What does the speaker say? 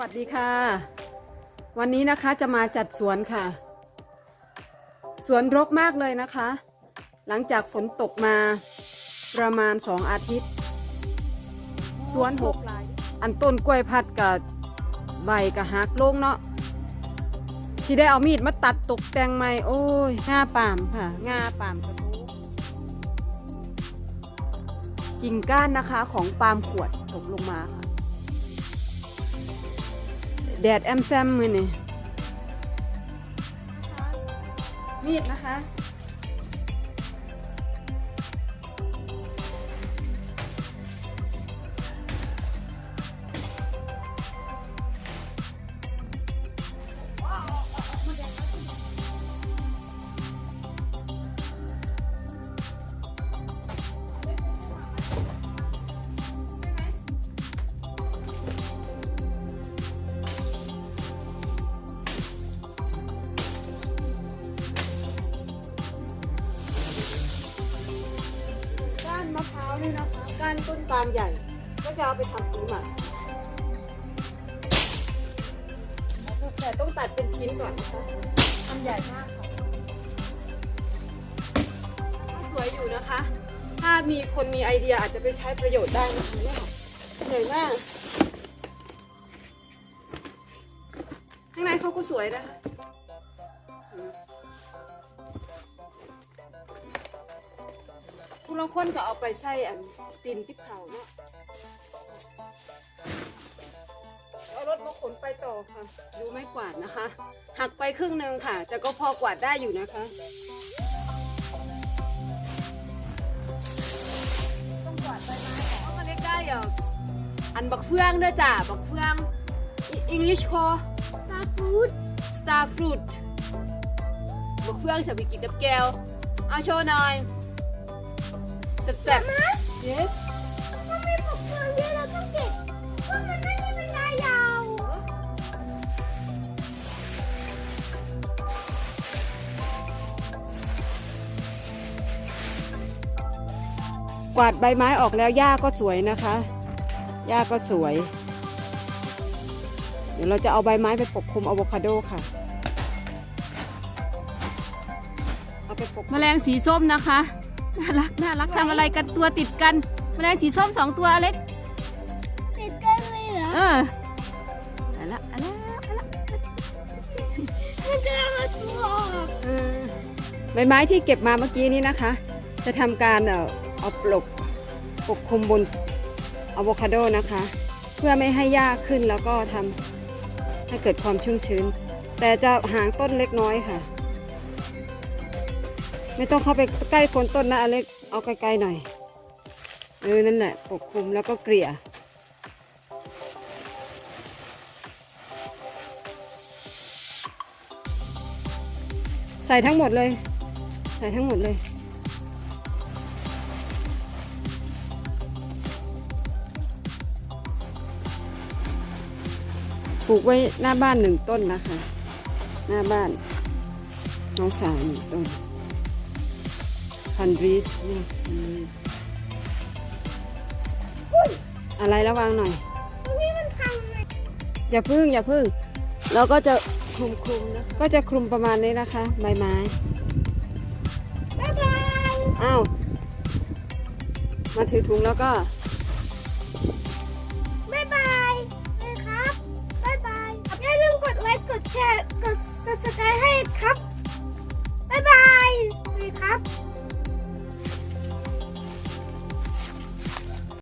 วัสดีค่ะ วันนี้นะคะจะมาจัดสวนค่ะ สวนรกมากเลยนะคะ หลังจากฝนตกมาประมาณสองอาทิตย์ สวนหกอันต้นกล้วยพัดกับใบกับหักโลงเนาะที่ได้เอามีดมาตัดตกแต่งใหม่โอ้ยง่าป่ามค่ะง่าป่ามกระทูกิ่งก้านนะคะของปาล์มขวดตกลงมาค่ะ แดดแอมแซมมือนี่มีดนะคะ มะพร้าวนี่นะคะก้านต้นปาลใหญ่ ก็จะเอาไปทำปุ๋ยหมักแต่ต้องตัดเป็นชิ้นก่อนนะคะทำใหญ่มากค่ะสวยอยู่นะคะ ถ้ามีคนมีไอเดียอาจจะไปใช้ประโยชน์ได้นะคะเนี่ยค่ะใหญ่มากข้างในเขาก็สวยนะคะ ลางคนก็เอาไปใส่อันตีนพริกเผาเนาะเอารถมาขนไปต่อค่ะ ดูไม่กวาดนะคะ หักไปครึ่งหนึ่งค่ะ แต่ก็พอกวาดได้อยู่นะคะต้องกวาดใบไม้ออกเอามาเล็กได้หรออันบักเฟืองด้วยจ้ะบักเฟือง English call Star food. star fruit บักเฟืองฉันไปกินกับแก้ว เอาโชว์หน่อย จับจับ yes ทำไมผมเจอเยอะเราต้องเก็บเพราะมันไม่ได้เป็นลายาวกวาดใบไม้ออกแล้วหญ้าก็สวยนะคะหญ้าก็สวย เดี๋ยวเราจะเอาใบไม้ไปปกคลุมอะโวคาโดค่ะเอาไปปกแมลงสีส้มนะคะ น่ารักน่ารักทำอะไรกันตัวติดกันแมลงสีส้มสองตัวอเล็กติดกันเลยเหรอเออเอาละเอาละเอาละมันจะมาตัวออกเออใบไม้ที่เก็บมาเมื่อกี้นี้นะคะ จะทำการเอ่อเอาปลกปกคลุมบนอะโวคาโดนะคะ เพื่อไม่ให้หญ้าขึ้นแล้วก็ทำให้เกิดความชุ่มชื้น แต่จะห่างต้นเล็กน้อยค่ะ ไม่ต้องเข้าไปใกล้โคนต้นนะอเล็กเอาไกลๆหน่อย เออ นั่นแหละปกคลุมแล้วก็เกลี่ยใส่ทั้งหมดเลย ใส่ทั้งหมดเลย ปลูกไว้หน้าบ้านหนึ่งต้นนะคะ หน้าบ้านน้องสาวหนึ่งต้น พันริสนี่อะไรระวังหน่อย อย่าพึ่งอย่าพึ่ง เราก็จะคลุมคลุมนะก็จะคลุมประมาณนี้นะคะ ใบไม้บ๊ายบาอ้าวมาถือถุงแล้วก็บ๊ายบายเครับบายบายอย่าลืมกดไลค์กดแชร์กด subscribe ให้ครับบ๊ายบายเลยครับ